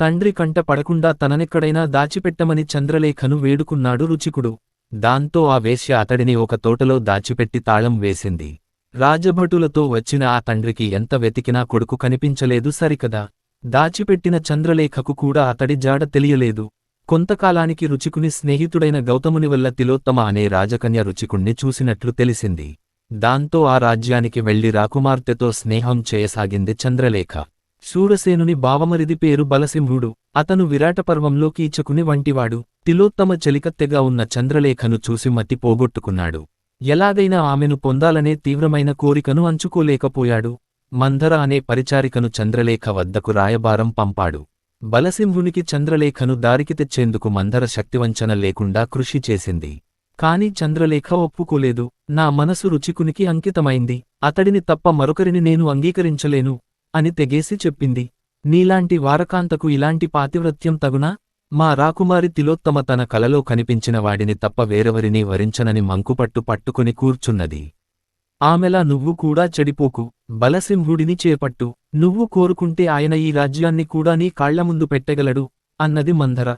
తండ్రి కంట పడకుండా తననెక్కడైనా దాచిపెట్టమని చంద్రలేఖను వేడుకున్నాడు రుచికుడు. దాంతో ఆ వేశ్య అతడిని ఒక తోటలో దాచిపెట్టి తాళం వేసింది. రాజభటులతో వచ్చిన ఆ తండ్రికి ఎంత వెతికినా కొడుకు కనిపించలేదు సరికదా. దాచిపెట్టిన చంద్రలేఖకు కూడా అతడి జాడ తెలియలేదు. కొంతకాలానికి రుచికుని స్నేహితుడైన గౌతముని వల్ల తిలోత్తమ అనే రాజకన్య రుచికుణ్ణి చూసినట్లు తెలిసింది. దాంతో ఆ రాజ్యానికి వెళ్ళి రాకుమార్తెతో స్నేహం చేయసాగింది చంద్రలేఖ. శూరసేనుని బావమరిది పేరు బలసింహుడు. అతను విరాటపర్వంలో కీచకుని వంటివాడు. తిలోత్తమ చలికత్తెగా ఉన్న చంద్రలేఖను చూసి మతి పోగొట్టుకున్నాడు. ఎలాగైనా ఆమెను పొందాలనే తీవ్రమైన కోరికను అంచుకోలేకపోయాడు. మంధర అనే పరిచారికను చంద్రలేఖ వద్దకు రాయబారం పంపాడు. బలసింహునికి చంద్రలేఖను దారికి తెచ్చేందుకు మంధర శక్తివంచన లేకుండా కృషి చేసింది. కాని చంద్రలేఖ ఒప్పుకోలేదు. నా మనసు రుచికునికి అంకితమైంది. అతడిని తప్ప మరొకరిని నేను అంగీకరించలేను. అని తెగేసి చెప్పింది. నీలాంటి వారకాంతకు ఇలాంటి పాతివ్రత్యం తగునా? మా రాకుమారి తిలోత్తమ తన కలలో కనిపించిన వాడిని తప్ప వేరెవరినీ వరించనని మంకుపట్టు పట్టుకుని కూర్చున్నది. ఆమెలా నువ్వు కూడా చెడిపోకు. బలసింహుడిని చేపట్టు. నువ్వు కోరుకుంటే ఆయన ఈ రాజ్యాన్ని కూడా నీ కాళ్ళ ముందు పెట్టగలడు అన్నది మందర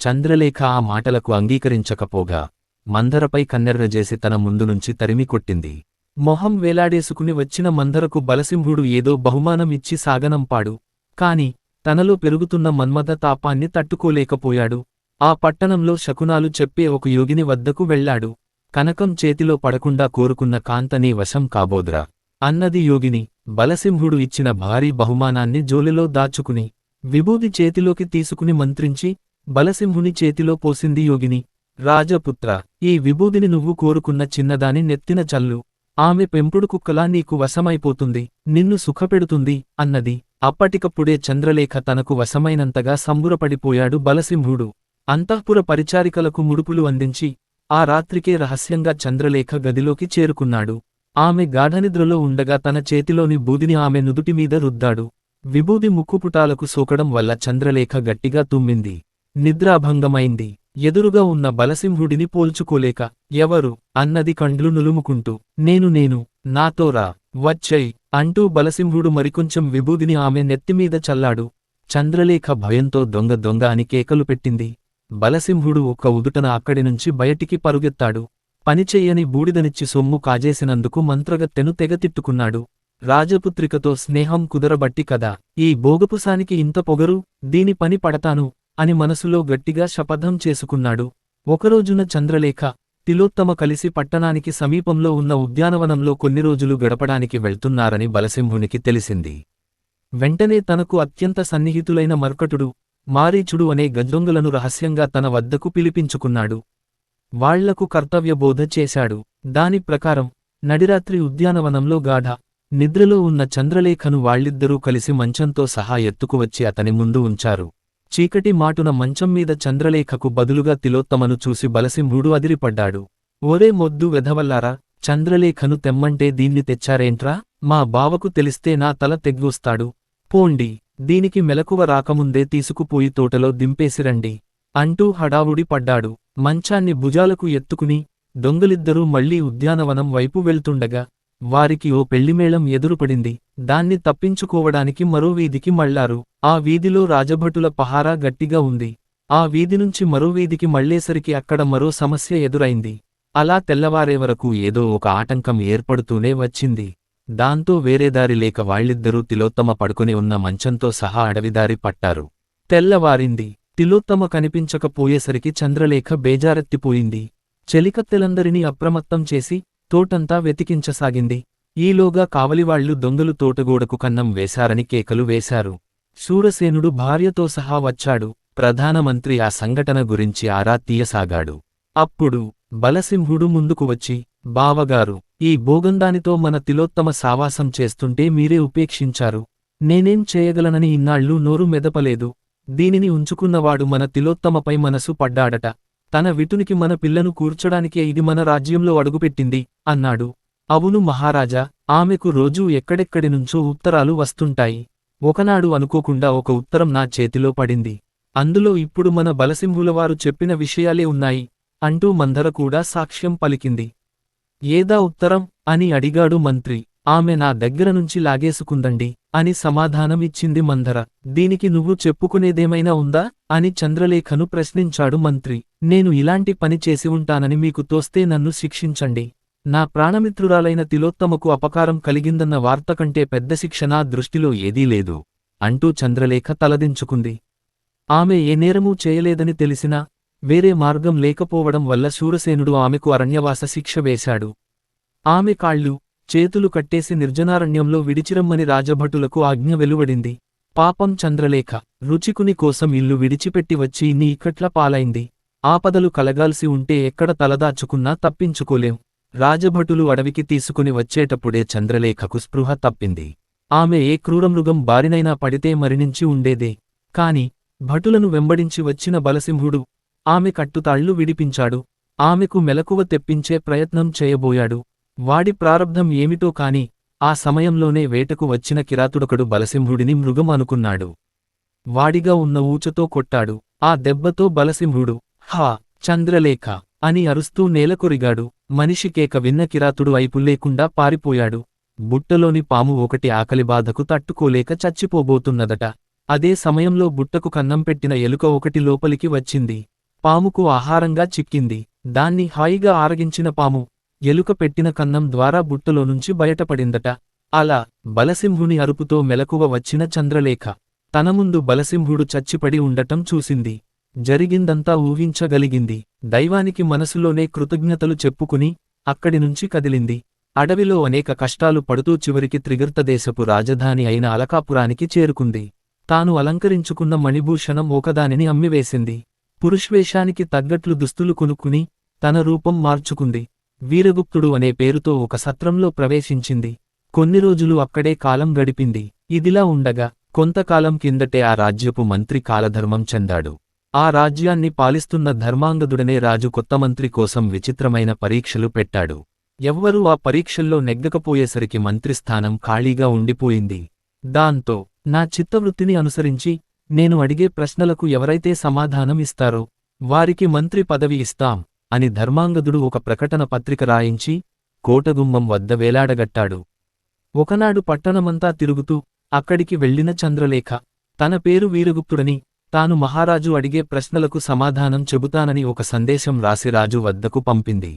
చంద్రలేఖ ఆ మాటలకు అంగీకరించకపోగా మందరపై కన్నెర్రజేసి తన ముందు నుంచి తరిమి కొట్టింది మొహం వేలాడేసుకుని వచ్చిన మందరకు బలసింహుడు ఏదో బహుమానం ఇచ్చి సాగనంపాడు. కాని తనలో పెరుగుతున్న మన్మథ తాపాన్ని తట్టుకోలేకపోయాడు. ఆ పట్టణంలో శకునాలు చెప్పే ఒక యోగిని వద్దకు వెళ్ళాడు కనకం చేతిలో పడకుండా కోరుకున్న కాంతని వశం కాబోద్రా. అన్నది యోగిని బలసింహుడు ఇచ్చిన భారీ బహుమానాన్ని జోలిలో దాచుకుని విభూది చేతిలోకి తీసుకుని మంత్రించి బలసింహుని చేతిలో పోసింది యోగిని. రాజపుత్ర ఈ విభూదిని నువ్వు కోరుకున్న చిన్నదాని నెత్తిన చల్లు. ఆమె పెంపుడు కుక్కలా నీకు వశమైపోతుంది నిన్ను సుఖపెడుతుంది అన్నది. అప్పటికప్పుడే చంద్రలేఖ తనకు వశమైనంతగా సంబురపడిపోయాడు బలసింహుడు. అంతఃపుర పరిచారికలకు ముడుపులు అందించి ఆ రాత్రికే రహస్యంగా చంద్రలేఖ గదిలోకి చేరుకున్నాడు. ఆమె గాఢనిద్రలో ఉండగా తన చేతిలోని బూదిని ఆమె నుదుటిమీద రుద్దాడు. విభూది ముక్కుపుటాలకు సోకడం వల్ల చంద్రలేఖ గట్టిగా తుమ్మింది. నిద్రాభంగమైంది. ఎదురుగా ఉన్న బలసింహుడిని పోల్చుకోలేక ఎవరు? అన్నది కండ్లు నులుముకుంటూ నేను నేను నాతోరా వచ్చై అంటూ బలసింహుడు మరికొంచెం విభూదిని ఆమె నెత్తిమీద చల్లాడు. చంద్రలేఖ భయంతో దొంగ దొంగ అని కేకలు పెట్టింది. బలసింహుడు ఒక్క ఉదుటన అక్కడినుంచి బయటికి పరుగెత్తాడు. పనిచెయ్యని బూడిదనిచ్చి సొమ్ము కాజేసినందుకు మంత్రగత్తెను తెగతిట్టుకున్నాడు రాజపుత్రికతో స్నేహం కుదరబట్టి కదా ఈ భోగపుసానికి ఇంత పొగరు? దీని పని పడతాను. అని మనసులో గట్టిగా శపథం చేసుకున్నాడు. ఒకరోజున చంద్రలేఖ తిలోత్తమ కలిసి పట్టణానికి సమీపంలో ఉన్న ఉద్యానవనంలో కొన్ని రోజులు గడపడానికి వెళ్తున్నారని బలసింహునికి తెలిసింది. వెంటనే తనకు అత్యంత సన్నిహితులైన మర్కటుడు మారీచుడు అనే గజదొంగలను రహస్యంగా తన వద్దకు పిలిపించుకున్నాడు. వాళ్ళకు కర్తవ్యబోధ చేశాడు. దాని ప్రకారం నడిరాత్రి ఉద్యానవనంలో గాఢ నిద్రలో ఉన్న చంద్రలేఖను వాళ్ళిద్దరూ కలిసి మంచంతో సహా ఎత్తుకువచ్చి అతని ముందు ఉంచారు. చీకటి మాటున మంచం మీద చంద్రలేఖకు బదులుగా తిలోత్తమను చూసి బలసింహుడు అదిరిపడ్డాడు. ఒరే మొద్దు వెధవల్లారా చంద్రలేఖను తెమ్మంటే దీన్ని తెచ్చారేంట్రా? మా బావకు తెలిస్తే నా తల తెగ్గొస్తాడు. పోండి దీనికి మెలకువ రాకముందే తీసుకుపోయి తోటలో దింపేసిరండి. అంటూ హడావుడి పడ్డాడు. మంచాన్ని భుజాలకు ఎత్తుకుని దొంగలిద్దరూ మళ్ళీ ఉద్యానవనం వైపు వెళ్తుండగా వారికి ఓ పెళ్ళిమేళం ఎదురుపడింది. దాన్ని తప్పించుకోవడానికి మరో వీధికి మళ్ళారు. ఆ వీధిలో రాజభటుల పహారా గట్టిగా ఉంది. ఆ వీధి నుంచి మరో వీధికి మళ్ళేసరికి అక్కడ మరో సమస్య ఎదురైంది. అలా తెల్లవారే వరకు ఏదో ఒక ఆటంకం ఏర్పడుతూనే వచ్చింది. దాంతో వేరేదారి లేక వాళ్ళిద్దరూ తిలోత్తమ పడుకుని ఉన్న మంచంతో సహా అడవిదారి పట్టారు. తెల్లవారింది. తిలోత్తమ కనిపించకపోయేసరికి చంద్రలేఖ బేజారెత్తిపోయింది. చెలికత్తెలందరినీ అప్రమత్తం చేసి తోటంతా వెతికించసాగింది. ఈలోగా కావలివాళ్ళు దొంగలు తోటగోడకు కన్నం వేశారని కేకలు వేశారు. శూరసేనుడు భార్యతో సహా వచ్చాడు. ప్రధానమంత్రి ఆ సంఘటన గురించి ఆరా తీయసాగాడు. అప్పుడు బలసింహుడు ముందుకు వచ్చి బావగారు ఈ భోగందానితో మన తిలోత్తమ సావాసం చేస్తుంటే మీరే ఉపేక్షించారు. నేనేం చేయగలనని ఇన్నాళ్ళు నోరు మెదపలేదు. దీనిని ఉంచుకున్నవాడు మన తిలోత్తమపై మనసు పడ్డాడట. తన విటునికి మన పిల్లను కూర్చడానికే ఇది మన రాజ్యంలో అడుగుపెట్టింది అన్నాడు. అవును మహారాజా ఆమెకు రోజూ ఎక్కడెక్కడి నుంచో ఉత్తరాలు వస్తుంటాయి. ఒకనాడు అనుకోకుండా ఒక ఉత్తరం నా చేతిలో పడింది. అందులో ఇప్పుడు మన బలసింహులవారు చెప్పిన విషయాలే ఉన్నాయి అంటూ మందర కూడా సాక్ష్యం పలికింది. ఏదా ఉత్తరం? అని అడిగాడు మంత్రి. ఆమె నా దగ్గర నుంచి లాగేసుకుందండి అని సమాధానం ఇచ్చింది మంధర. దీనికి నువ్వు చెప్పుకునేదేమైనా ఉందా? అని చంద్రలేఖను ప్రశ్నించాడు మంత్రి. నేను ఇలాంటి పని చేసి ఉంటానని మీకు తోస్తే నన్ను శిక్షించండి. నా ప్రాణమిత్రురాలైన తిలోత్తమకు అపకారం కలిగిందన్న వార్త కంటే పెద్ద శిక్ష నా దృష్టిలో ఏదీ లేదు అంటూ చంద్రలేఖ తలదించుకుంది. ఆమె ఏ నేరమూ చేయలేదని తెలిసినా వేరే మార్గం లేకపోవడం వల్ల శూరసేనుడు ఆమెకు అరణ్యవాస శిక్ష వేశాడు. ఆమె కాళ్ళు చేతులు కట్టేసి నిర్జనారణ్యంలో విడిచిరమ్మని రాజభటులకు ఆజ్ఞ వెలువడింది. పాపం చంద్రలేఖ రుచికుని కోసం ఇల్లు విడిచిపెట్టి వచ్చి ఇన్ని ఇక్కట్ల పాలైంది. ఆపదలు కలగాల్సి ఉంటే ఎక్కడ తలదాచుకున్నా తప్పించుకోలేం. రాజభటులు అడవికి తీసుకుని వచ్చేటప్పుడే చంద్రలేఖకు స్పృహ తప్పింది. ఆమె ఏ క్రూరమృగం బారినైనా పడితే మరణించి ఉండేదే. కాని భటులను వెంబడించి వచ్చిన బలసింహుడు ఆమె కట్టుతాళ్ళు విడిపించాడు. ఆమెకు మెలకువ తెప్పించే ప్రయత్నం చేయబోయాడు. వాడి ప్రారబ్ధం ఏమిటో కాని ఆ సమయంలోనే వేటకు వచ్చిన కిరాతుడొకడు బలసింహుడిని మృగం అనుకున్నాడు వాడిగా ఉన్న ఊచతో కొట్టాడు. ఆ దెబ్బతో బలసింహుడు హా చంద్రలేఖ అని అరుస్తూ నేలకొరిగాడు. మనిషికేక విన్న కిరాతుడు వైపు లేకుండా పారిపోయాడు. బుట్టలోని పాము ఒకటి ఆకలిబాధకు తట్టుకోలేక చచ్చిపోబోతున్నదట. అదే సమయంలో బుట్టకు కన్నం పెట్టిన ఎలుక ఒకటి లోపలికి వచ్చింది. పాముకు ఆహారంగా చిక్కింది. దాన్ని హాయిగా ఆరగించిన పాము ఎలుక పెట్టిన కన్నం ద్వారా బుట్టలో నుంచి బయటపడిందట. అలా బలసింహుని అరుపుతో మెలకువ వచ్చిన చంద్రలేఖ తన ముందు బలసింహుడు చచ్చిపడి ఉండటం చూసింది. జరిగిందంతా ఊహించగలిగింది. దైవానికి మనసులోనే కృతజ్ఞతలు చెప్పుకుని అక్కడి నుంచి కదిలింది. అడవిలో అనేక కష్టాలు పడుతూ చివరికి త్రిగర్తదేశపు రాజధాని అయిన అలకాపురానికి చేరుకుంది. తాను అలంకరించుకున్న మణిభూషణం ఒకదానిని అమ్మివేసింది. పురుష్వేషానికి తగ్గట్లు దుస్తులు కొనుక్కుని తన రూపం మార్చుకుంది. వీరగుప్తుడు అనే పేరుతో ఒక సత్రంలో ప్రవేశించింది. కొన్ని రోజులు అక్కడే కాలం గడిపింది. ఇదిలా ఉండగా కొంతకాలం కిందటే ఆ రాజ్యపు మంత్రి కాలధర్మం చెందాడు. ఆ రాజ్యాన్ని పాలిస్తున్న ధర్మాంగదుడనే రాజు కొత్త మంత్రి కోసం విచిత్రమైన పరీక్షలు పెట్టాడు. ఎవ్వరూ ఆ పరీక్షల్లో నెగ్గకపోయేసరికి మంత్రిస్థానం ఖాళీగా ఉండిపోయింది. దాంతో నా చిత్తవృత్తిని అనుసరించి నేను అడిగే ప్రశ్నలకు ఎవరైతే సమాధానం ఇస్తారో వారికి మంత్రి పదవి ఇస్తాం. అని ధర్మాంగదుడు ఒక ప్రకటన పత్రిక రాయించి కోటగుమ్మం వద్ద వేలాడగట్టాడు. ఒకనాడు పట్టణమంతా తిరుగుతూ అక్కడికి వెళ్ళిన చంద్రలేఖ తన పేరు వీరగుప్తుడని తాను మహారాజు అడిగే ప్రశ్నలకు సమాధానం చెబుతానని ఒక సందేశం రాసి రాజు వద్దకు పంపింది.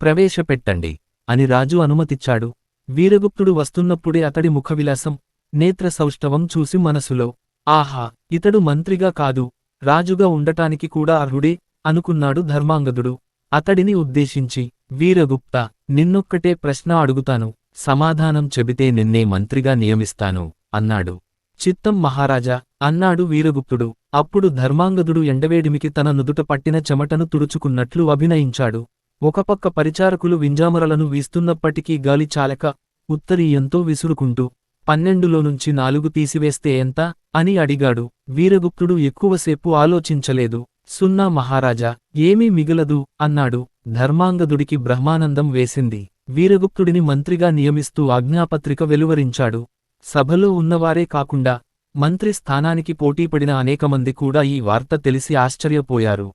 ప్రవేశపెట్టండి అని రాజు అనుమతిచ్చాడు. వీరగుప్తుడు వస్తున్నప్పుడే అతడి ముఖవిలాసం నేత్ర సౌష్ఠవం చూసి మనసులో ఆహా ఇతడు మంత్రిగా కాదు రాజుగా ఉండటానికి కూడా అర్హుడే అనుకున్నాడు ధర్మాంగదుడు. అతడిని ఉద్దేశించి వీరగుప్త నిన్నొక్కటే ప్రశ్న అడుగుతాను. సమాధానం చెబితే నిన్నే మంత్రిగా నియమిస్తాను అన్నాడు. చిత్తం మహారాజా అన్నాడు వీరగుప్తుడు. అప్పుడు ధర్మాంగదుడు ఎండవేడిమికి తన నుదుట పట్టిన చెమటను తుడుచుకున్నట్లు అభినయించాడు. ఒకపక్క పరిచారకులు వింజామరలను వీస్తున్నప్పటికీ గాలి చాలక ఉత్తరీయంతో విసురుకుంటూ పన్నెండులో నుంచి నాలుగు తీసివేస్తే ఎంత? అని అడిగాడు. వీరగుప్తుడు ఎక్కువసేపు ఆలోచించలేదు. సున్నా మహారాజా ఏమీ మిగలదు అన్నాడు. ధర్మాంగదుడికి బ్రహ్మానందం వేసింది. వీరగుప్తుడిని మంత్రిగా నియమిస్తూ ఆజ్ఞాపత్రిక వెలువరించాడు. సభలో ఉన్నవారే కాకుండా మంత్రి స్థానానికి పోటీపడిన అనేకమంది కూడా ఈ వార్త తెలిసి ఆశ్చర్యపోయారు.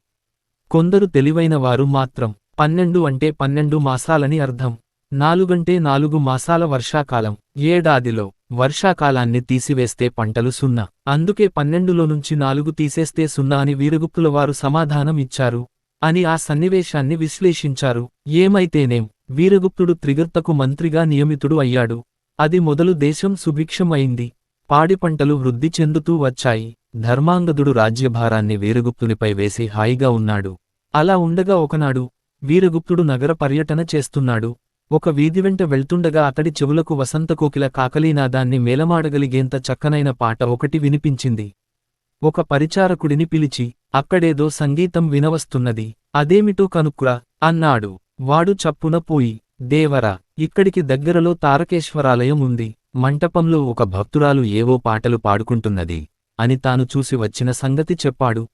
కొందరు తెలివైనవారు మాత్రం పన్నెండు అంటే పన్నెండు మాసాలని అర్థం. నాలుగంటే నాలుగు మాసాల వర్షాకాలం. ఏడాదిలో వర్షాకాలాన్ని తీసివేస్తే పంటలు సున్నా. అందుకే పన్నెండులో నుంచి నాలుగు తీసేస్తే సున్నా అని వీరగుప్తుల వారు సమాధానం ఇచ్చారు అని ఆ సన్నివేశాన్ని విశ్లేషించారు. ఏమైతేనేం? వీరగుప్తుడు త్రిగర్తకు మంత్రిగా నియమితుడు అయ్యాడు. అది మొదలు దేశం సుభిక్షం అయింది పాడి పంటలు వృద్ధి చెందుతూ వచ్చాయి. ధర్మాంగదుడు రాజ్యభారాన్ని వీరగుప్తునిపై వేసి హాయిగా ఉన్నాడు. అలా ఉండగా ఒకనాడు వీరగుప్తుడు నగర పర్యటన చేస్తున్నాడు. ఒక వీధి వెంట వెళ్తుండగా అతడి చెవులకు వసంతకోకిల కాకలీనాదాన్ని మేలమాడగలిగేంత చక్కనైన పాట ఒకటి వినిపించింది. ఒక పరిచారకుడిని పిలిచి అక్కడేదో సంగీతం వినవస్తున్నది. అదేమిటో కనుక్కురా అన్నాడు. వాడు చప్పున పోయి దేవరా ఇక్కడికి దగ్గరలో తారకేశ్వరాలయం ఉంది. మంటపంలో ఒక భక్తురాలు ఏవో పాటలు పాడుకుంటున్నది అని తాను చూసి వచ్చిన సంగతి చెప్పాడు.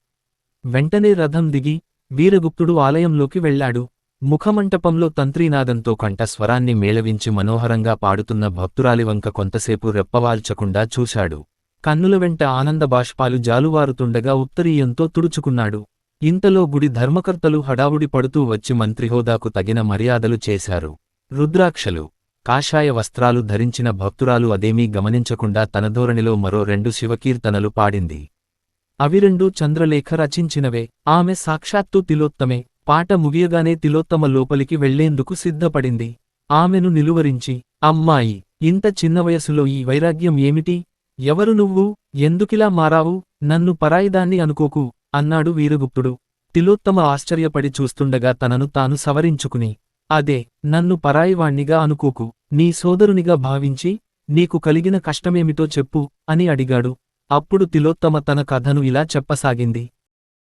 వెంటనే రథం దిగి వీరగుప్తుడు ఆలయంలోకి వెళ్ళాడు. ముఖమంటపంలో తంత్రీనాదంతో కంఠస్వరాన్ని మేళవించి మనోహరంగా పాడుతున్న భక్తురాలివంక కొంతసేపు రెప్పవాల్చకుండా చూశాడు. కన్నుల వెంట ఆనంద బాష్పాలు జాలువారుతుండగా ఉత్తరీయంతో తుడుచుకున్నాడు. ఇంతలో గుడి ధర్మకర్తలు హడావుడి పడుతూ వచ్చి మంత్రిహోదాకు తగిన మర్యాదలు చేశారు. రుద్రాక్షలు కాషాయ వస్త్రాలు ధరించిన భక్తురాలు అదేమీ గమనించకుండా తన ధోరణిలో మరో రెండు శివకీర్తనలు పాడింది. అవిరెండూ చంద్రలేఖ రచించినవే. ఆమె సాక్షాత్తు తిలోత్తమే. పాట ముగియగానే తిలోత్తమ లోపలికి వెళ్ళేందుకు సిద్ధపడింది. ఆమెను నిలువరించి అమ్మాయి ఇంత చిన్న వయసులో ఈ వైరాగ్యం ఏమిటి? ఎవరు నువ్వు? ఎందుకిలా మారావు? నన్ను పరాయిదాన్ని అనుకోకు అన్నాడు వీరగుప్తుడు. తిలోత్తమ ఆశ్చర్యపడి చూస్తుండగా తనను తాను సవరించుకుని అదే నన్ను పరాయివాణ్ణిగా అనుకోకు నీ సోదరునిగా భావించి నీకు కలిగిన కష్టమేమిటో చెప్పు అని అడిగాడు. అప్పుడు తిలోత్తమ తన కథను ఇలా చెప్పసాగింది.